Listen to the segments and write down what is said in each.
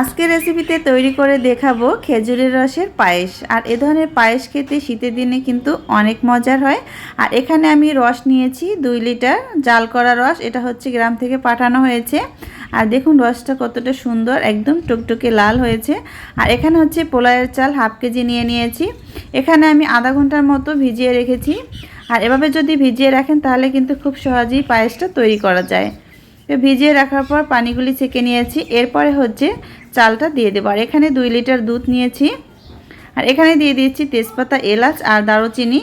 আজকের রেসিপিতে তৈরি করে দেখাবো খেজুরের রসের পায়েস। আর এ ধরনের পায়েস খেতে শীতের দিনে কিন্তু অনেক মজার হয়। আর এখানে আমি রস নিয়েছি দুই লিটার জাল করা রস, এটা হচ্ছে গ্রাম থেকে পাঠানো হয়েছে। আর দেখুন রসটা কতটা সুন্দর, একদম টুকটুকে লাল হয়েছে। আর এখানে হচ্ছে পোলায়ের চাল হাফ কেজি নিয়ে নিয়েছি। এখানে আমি আধা ঘণ্টার মতো ভিজিয়ে রেখেছি। আর এভাবে যদি ভিজিয়ে রাখেন তাহলে কিন্তু খুব সহজেই পায়েসটা তৈরি করা যায়। ভিজিয়ে রাখার পর পানিগুলি ছেঁকে নিয়েছি। এরপরে হচ্ছে চালটা দিয়ে দেবো। আর এখানে দুই লিটার দুধ নিয়েছি। আর এখানে দিয়ে দিয়েছি তেজপাতা, এলাচ আর দারুচিনি।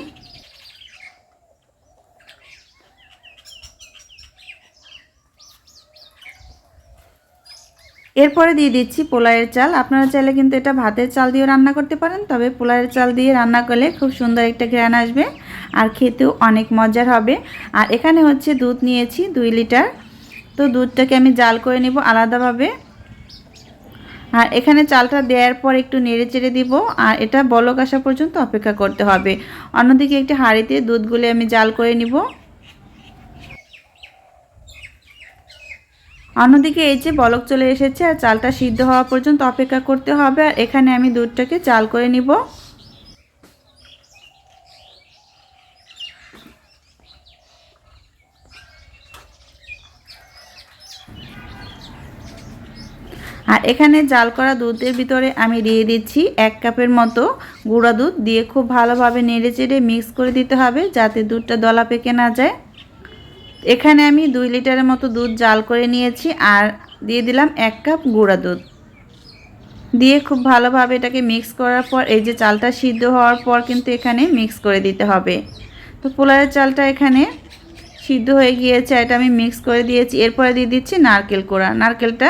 এরপরে দিয়ে দিচ্ছি পোলায়ের চাল। আপনারা চাইলে কিন্তু এটা ভাতের চাল দিয়েও রান্না করতে পারেন, তবে পোলায়ের চাল দিয়ে রান্না করলে খুব সুন্দর একটা ঘ্রাণ আসবে আর খেতেও অনেক মজার হবে। আর এখানে হচ্ছে দুধ নিয়েছি দুই লিটার। তো দুধটাকে আমি জাল করে নিব আলাদাভাবে। আর এখানে চালটা দেওয়ার পর একটু নেড়ে চেড়ে দিব, আর এটা বলক আসা পর্যন্ত অপেক্ষা করতে হবে। অন্যদিকে একটি হাঁড়িতে দুধগুলি আমি জাল করে নিব। অন্যদিকে এই যে বলক চলে এসেছে আর চালটা সিদ্ধ হওয়া পর্যন্ত অপেক্ষা করতে হবে, আর এখানে আমি দুধটাকে চাল করে নিব। আর এখানে জাল করা দুধের ভিতরে আমি দিয়ে দিচ্ছি এক কাপের মতো গুঁড়া দুধ দিয়ে খুব ভালোভাবে নেড়ে চেড়ে মিক্স করে দিতে হবে যাতে দুধটা দলা পেকে না যায়। এখানে আমি দুই লিটারের মতো দুধ জাল করে নিয়েছি আর দিয়ে দিলাম এক কাপ গুঁড়া দুধ। দিয়ে খুব ভালোভাবে এটাকে মিক্স করার পর এই যে চালটা সিদ্ধ হওয়ার পর কিন্তু এখানে মিক্স করে দিতে হবে। তো পোলারের চালটা এখানে সিদ্ধ হয়ে গিয়েছে, এটা আমি মিক্স করে দিয়েছি। এরপরে দিয়ে দিচ্ছি নারকেল কোড়া। নারকেলটা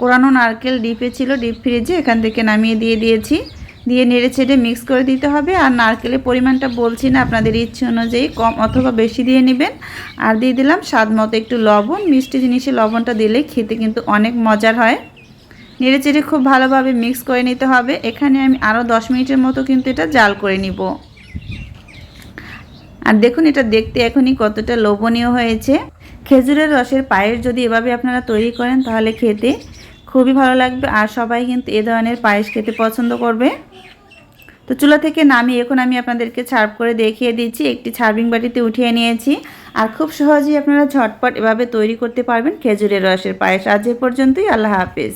কোরানো নারকেল ডিপে ছিল, ডিপ ফ্রিজে, এখান থেকে নামিয়ে দিয়ে দিয়েছি। দিয়ে নেড়ে ছেড়ে মিক্স করে দিতে হবে। আর নারকেলের পরিমাণটা বলছি না, আপনাদের ইচ্ছে অনুযায়ী কম অথবা বেশি দিয়ে নেবেন। আর দিয়ে দিলাম স্বাদ মতো একটু লবণ। মিষ্টি জিনিসে লবণটা দিলে খেতে কিন্তু অনেক মজার হয়। নেড়ে চেড়ে খুব ভালোভাবে মিক্স করে নিতে হবে। এখানে আমি আরও দশ মিনিটের মতো কিন্তু এটা জাল করে নিব। আর দেখুন এটা দেখতে এখনই কতটা লোভনীয় হয়েছে। খেজুরের রসের পায়েস যদি এভাবে আপনারা তৈরি করেন, তাহলে খেতে খুবই ভালো লাগবে আর সবাই কিন্তু এ ধরনের পায়েস খেতে পছন্দ করবে। তো চুলা থেকে নামিয়ে এখন আমি আপনাদেরকে ছার্ভ করে দেখিয়ে দিচ্ছি। একটি ছার্ভিং বাটিতে উঠিয়ে নিয়েছি। আর খুব সহজেই আপনারা ঝটপট এভাবে তৈরি করতে পারবেন খেজুরের রসের পায়েস। আজ এ পর্যন্তই, আল্লাহ হাফেজ।